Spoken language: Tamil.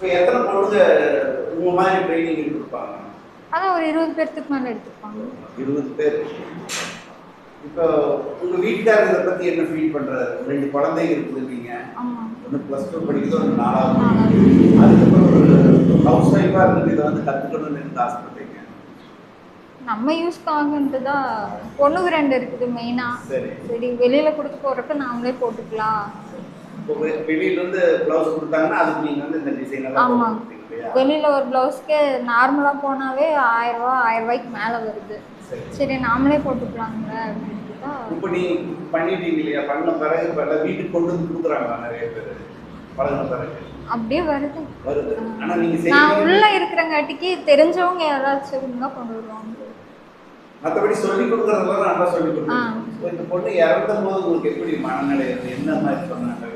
இப்போ எத்தனை பொண்ணுங்க உங்க மாதிரி ட்ரைனிங் கொடுப்பாங்க? அதான் ஒரு இருபது பேர்த்துக்கு மேலே எடுத்துப்பாங்க. இருபது பேர். இப்போ உங்க வீட்டுக்காரர் இதை பத்தி என்ன ஃபீல் பண்றாரு? ரெண்டு குழந்தைங்க இருக்குது நீங்க. ஆமாம் ஒன்று ப்ளஸ் டூ படிக்குது ஒன்று நாலாவது அதுக்கப்புறம் ஒரு ஹவுஸ் ஒய்ஃபாக இருந்து இதை வந்து கற்றுக்கணும்னு எனக்கு ஆசைப்பட்டீங்க? நம்ம யூஸ்க்கு ஆகுன்ட்டு தான் பொண்ணுக்கு ரெண்டு இருக்குது மெயினாக சரி. வெளியில் கொடுக்க போகிறப்ப நாமளே போட்டுக்கலாம். வெளியிலேருந்து ப்ளவுஸ் கொடுத்தாங்கன்னா அதுக்கு நீங்கள் வந்து இந்த டிசைன் எல்லாம் வெளியில் ஒரு ப்ளவுஸ்க்கே நார்மலாக போனாவே ஆயிரரூவா ஆயிரம் ரூபாய்க்கு மேலே வருது. சரி. நாமளே போட்டுக்கலாங்க அப்படின்ட்டு தான் இப்போ நீங்க பண்ணிட்டீங்க இல்லையா? பண்ண பிறகு இப்போ எல்லாம் வீட்டுக்கு கொண்டு வந்து கொடுக்குறாங்க நிறைய பேர்? பழகின பிறகு. அப்படியே வருது. நான் உள்ள இருக்கிறங்காட்டிக்கு தெரிஞ்சவங்க யாராச்சும் கொண்டு வருவாங்க. மற்றபடி சொல்லி கொடுக்குறதெல்லாம் நல்லா சொல்லி ஆ. கொடுக்குறேன் இந்த பொண்ணு இறந்த போது உங்களுக்கு எப்படி மனநிலை? என்ன மாதிரி சொன்னாங்க